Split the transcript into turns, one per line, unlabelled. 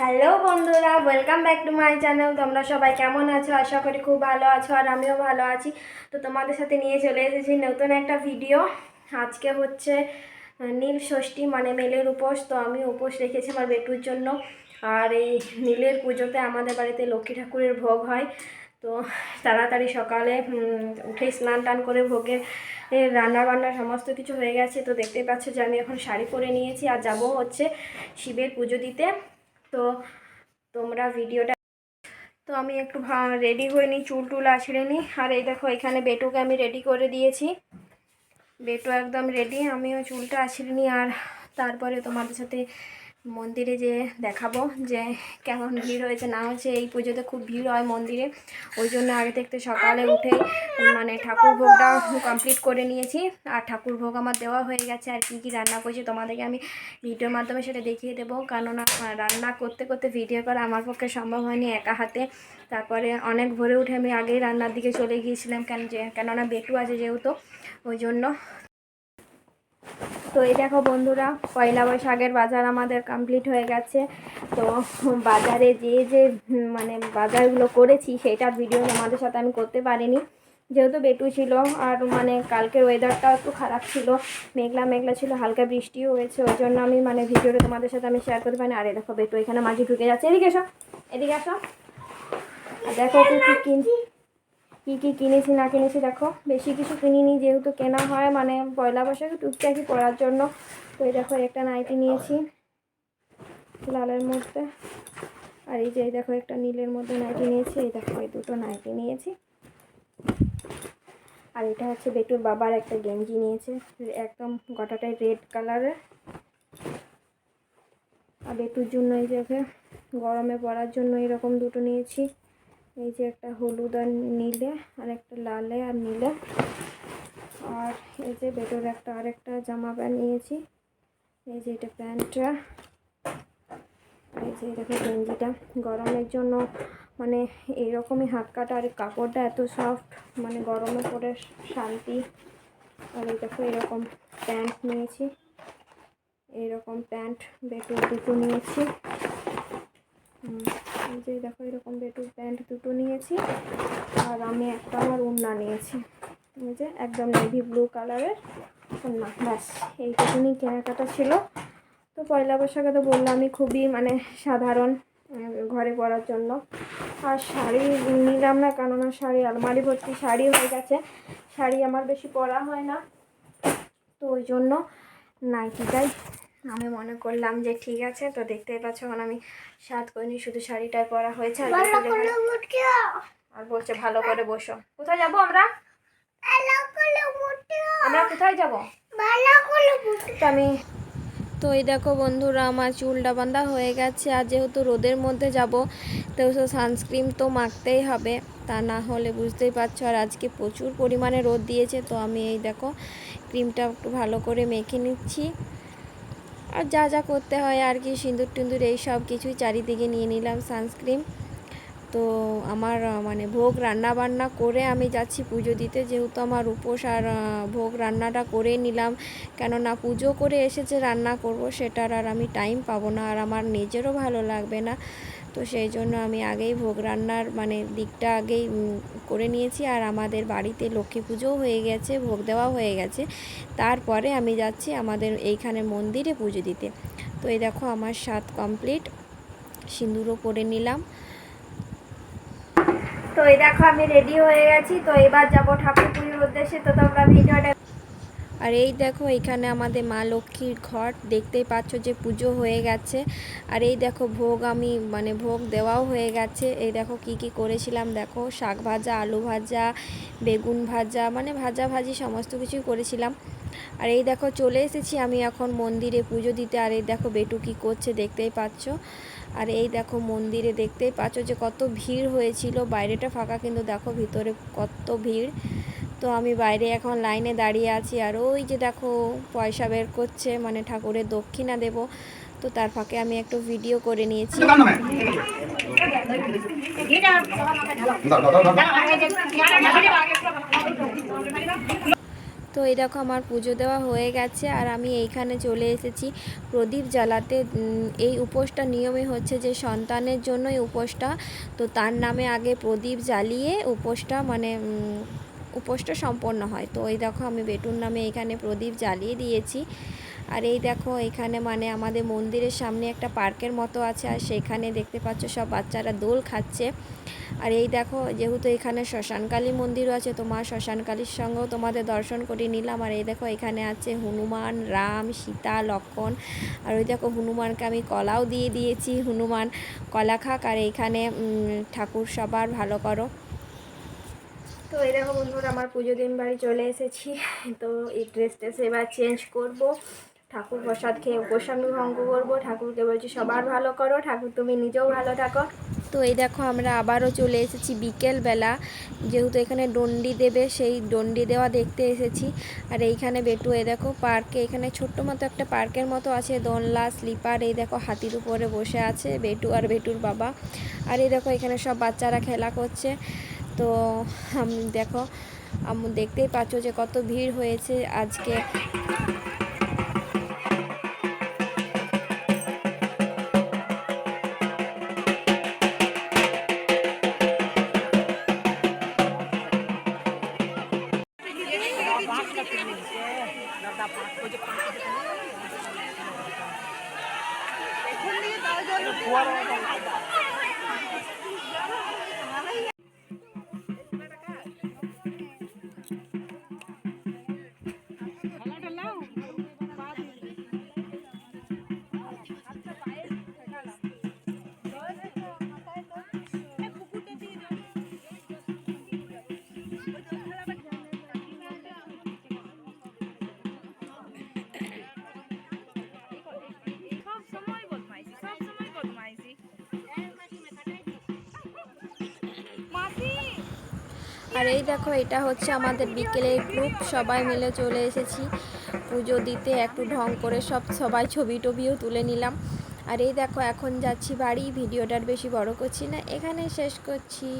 Hello বন্ধুরা welcome back to my channel তোমরা সবাই কেমন আছো? আশা করি খুব ভালো আছো আর আমিও ভালো আছি। তো তোমাদের সাথে নিয়ে চলে এসেছি নতুন একটা ভিডিও আজকে হচ্ছে নীল ষষ্ঠী মানে মেলের উপোস। তো আমি উপোস রেখেছি আমার বেটুর জন্য। আর এই নীলের পুজোতে আমাদের বাড়িতে লক্ষ্মী ঠাকুরের ভোগ হয়। তো তাড়াতাড়ি সকালে উঠে স্নান টান করে ভোগের রান্না বান্না সমস্ত কিছু হয়ে গেছে। তো দেখতেই পাচ্ছ যে আমি এখন শাড়ি পরে নিয়েছি আর যাব হচ্ছে শিবের পুজো দিতে। তো তোমরা ভিডিওটা তো আমি একটু রেডি হয়ে নিই, চুল টুল আছড়ে নিই। আর এই দেখো, এখানে বেটুকে আমি রেডি করে দিয়েছি। বেটু একদম রেডি আমিও চুলটা আছড়ে নিই। আর তারপরে তোমাদের সাথে মন্দিরে যে দেখাবো যে কেমন ভিড় হয়েছে, না হচ্ছে এই পুজোতে খুব ভিড় হয় মন্দিরে। ওই জন্য আগে থেকে সকালে উঠেই মানে ঠাকুর ভোগটা কমপ্লিট করে নিয়েছি। আর ঠাকুর ভোগ আমার দেওয়া হয়ে গেছে। আর কী কী রান্না করছি তোমাদেরকে আমি ভিডিওর মাধ্যমে সেটা দেখিয়ে দেবো। কেননা রান্না করতে করতে ভিডিও করা আমার পক্ষে সম্ভব হয়নি একা হাতে। তারপরে অনেক ভোরে উঠে আমি আগেই রান্নার দিকে চলে গিয়েছিলাম, কেন যে, কেননা বেটু আছে যেহেতু, ওই জন্য তো এই দেখো বন্ধুরা, পয়লা বৈশাখের বাজার আমাদের কমপ্লিট হয়ে গেছে। তো বাজারে যে যে মানে বাজারগুলো করেছি সেটার ভিডিও তোমাদের সাথে আমি করতে পারিনি। যেহেতু বেটু ছিল, আর মানে কালকের ওয়েদারটাও একটু খারাপ ছিল, মেঘলা মেঘলা ছিল, হালকা বৃষ্টিও হয়েছে, ওই জন্য আমি মানে ভিডিওটা তোমাদের সাথে আমি শেয়ার করতে পারিনি। আরে দেখো বেটু, এখানে মাঝে ঢুকে যাচ্ছে। এদিকে এসো, এদিকে আসো আর দেখো কি কী কী কিনেছি, না কিনেছি, দেখো। বেশি কিছু কিনিনি, যেহেতু কেনা হয় মানে পয়লা বৈশাখে টুকটাকি পরার জন্য। তো এই দেখো, একটা নাইটি নিয়েছি লালের মধ্যে। আর এই যে, এই দেখো, একটা নীলের মধ্যে নাইটি নিয়েছি। এই দেখো, এই দুটো নাইটি নিয়েছি। আর এটা হচ্ছে বেটুর বাবার একটা গেঞ্জি নিয়েছে, একদম গোটাটাই রেড কালারের। আর বেটুর জন্য এই যে, গরমে পরার জন্য এরকম দুটো নিয়েছি। এই যে একটা হলুদ আর নীলে আর একটা লালে আর নীলে। আর এই যে বেটোর একটা আরেকটা জামা প্যান্ট নিয়েছি। এই যে এটা প্যান্টটা। আর এই যে দেখো গেঞ্জিটা। গরমের জন্য মানে এইরকমই হাত কাটা আর কাপড়টা এত সফট মানে গরমে পরে শান্তি। আর এই দেখো এরকম প্যান্ট নিয়েছি। এইরকম প্যান্ট বেটোর দুটো নিয়েছি। যে দেখো এরকম বেটুর প্যান্ট দুটো নিয়েছি, আর আমি একটা আমার উন্না নিয়েছি। এই যে একদম নেভি ব্লু কালারের উন্না ব্যাস, এইটুকুনি কেনাকাটা ছিল। তো পয়লা বৈশাখে তো বললাম আমি খুবই মানে সাধারণ ঘরে পরার জন্য। আর শাড়ি নিলাম না, কেননা শাড়ি, আলমারি ভর্তি শাড়ি হয়ে গেছে। শাড়ি আমার বেশি পরা হয় না, তো ওই জন্য নাইটিটাই আমি মনে করলাম যে ঠিক আছে তো দেখতেই পাচ্ছ এখন আমি সাত করিনি শুধু শাড়িটাই পরা হয়েছে আর বলছে ভালো করে বসো। কোথায় যাব আমরা? আমরা কোথায় যাব? তো আমি তো এই দেখো বন্ধুরা আমার চুলটা বাঁধা হয়ে গেছে। আর যেহেতু রোদের মধ্যে যাব তো সানস্ক্রিন তো মাখতেই হবে। তা না হলে বুঝতেই পারছ আর আজকে প্রচুর পরিমাণে রোদ দিয়েছে। তো আমি এই দেখো ক্রিমটা একটু ভালো করে মেখে নিচ্ছি। আর যা যা করতে হয় আর কি, সিঁদুর টিন্দুর এই সব কিছুই চারিদিকে নিয়ে নিলাম সানস্ক্রিন তো আমার মানে ভোগ রান্না বান্না করে আমি যাচ্ছি পুজো দিতে, যেহেতু আমার উপোস আর ভোগ রান্নাটা করে নিলাম। কেননা পুজো করে এসেছে রান্না করব সেটার আর আমি টাইম পাবো না, আর আমার নিজেরও ভালো লাগবে না। তো সেই জন্য আমি আগেই ভোগ রান্নার মানে দিকটা আগেই করে নিয়েছি। আর আমাদের বাড়িতে লক্ষ্মী পুজোও হয়ে গেছে, ভোগ দেওয়া হয়ে গেছে। তারপরে আমি যাচ্ছি আমাদের এইখানে মন্দিরে পুজো দিতে। তো এই দেখো আমার স্বাদ কমপ্লিট সিঁদুরও পরে নিলাম। তো এই দেখো আমি রেডি হয়ে গেছি। তো এবার যাব ঠাকুর পুজোর উদ্দেশ্যে। তো তোমরা ভিডিওটা আর এই দেখো এখানে আমাদের মা লক্ষ্মীর ঘর দেখতেই পাচ্ছ যে পুজো হয়ে গেছে। আর এই দেখো ভোগ আমি মানে ভোগ দেওয়াও হয়ে গেছে। এই দেখো কি কি করেছিলাম দেখো, শাক ভাজা, আলু ভাজা, বেগুন ভাজা মানে ভাজা ভাজি সমস্ত কিছুই করেছিলাম। আর এই দেখো চলে এসেছি আমি এখন মন্দিরে পুজো দিতে। আর এই দেখো বেটু কি করছে দেখতেই পাচ্ছ। আর এই দেখো মন্দিরে দেখতেই পাচ্ছ যে কত ভিড় হয়েছিল। বাইরেটা ফাঁকা কিন্তু দেখো ভিতরে কত ভিড়। তো আমি বাইরে এখন লাইনে দাঁড়িয়ে আছি আর ওই যে দেখো পয়সা বের করছে মানে ঠাকুরের দক্ষিণা দেব। তো তার ফাঁকে আমি একটু ভিডিও করে নিয়েছি। তো এই দেখো আমার পুজো দেওয়া হয়ে গেছে আর আমি এইখানে চলে এসেছি। প্রদীপ জ্বালাতে এই উপোসটা নিয়মে হচ্ছে যে সন্তানের জন্যই উপোসটা। তো তার নামে আগে প্রদীপ জ্বালিয়ে উপোসটা মানে উপোসটা সম্পন্ন হয়। তো এই দেখো আমি বেটুর নামে এখানে প্রদীপ জ্বালিয়ে দিয়েছি। আর এই দেখো এখানে মানে আমাদের মন্দিরের সামনে একটা পার্কের মতো আছে। আর সেখানে দেখতে পাচ্ছ সব বাচ্চারা দোল খাচ্ছে। আর এই দেখো যেহেতু এখানে শ্মশানকালী মন্দিরও আছে তোমার শ্মশানকালীর সঙ্গেও তোমাদের দর্শন করে নিলাম। আর এই দেখো এখানে আছে হনুমান, রাম, সীতা লক্ষণ আর ওই দেখো হনুমানকে আমি কলাও দিয়ে দিয়েছি। হনুমান কলা খাক আর এইখানে ঠাকুর সবার ভালো করো। তো এই দেখো বন্ধুরা, আমার পুজো দিন বাড়ি চলে এসেছি। তো এই ড্রেস ট্রেস এবার চেঞ্জ করব। ঠাকুর প্রসাদ খেয়ে উপসামী ভঙ্গ করব। ঠাকুরকে বলছি, সবার ভালো করো। ঠাকুর তুমি নিজেও ভালো থাকো। তো এই দেখো, আমরা আবারও চলে এসেছি বিকেলবেলা। যেহেতু এখানে ডন্ডি দেবে, সেই ডন্ডি দেওয়া দেখতে এসেছি। আর এইখানে বেটু, এই দেখো পার্কে, এখানে ছোট্ট মতো একটা পার্কের মতো আছে। দোলনা, স্লিপার, এই দেখো হাতির উপরে বসে আছে বেটু আর বেটুর বাবা। আর এই দেখো, এখানে সব বাচ্চারা খেলা করছে। তো আম, দেখো আম দেখতেই পাচ্ছ যে কত ভিড় হয়েছে আজকে। আর এই দেখো, এটা হচ্ছে আমাদের বিকেলের গ্রুপ সবাই মিলে চলে এসেছি। পুজো দিতে একটু ঢং করে সব, সবাই ছবি টবিও তুলে নিলাম। আর এই দেখো, এখন যাচ্ছি বাড়ি, ভিডিওটার বেশি বড় করছি না এখানে শেষ করছি।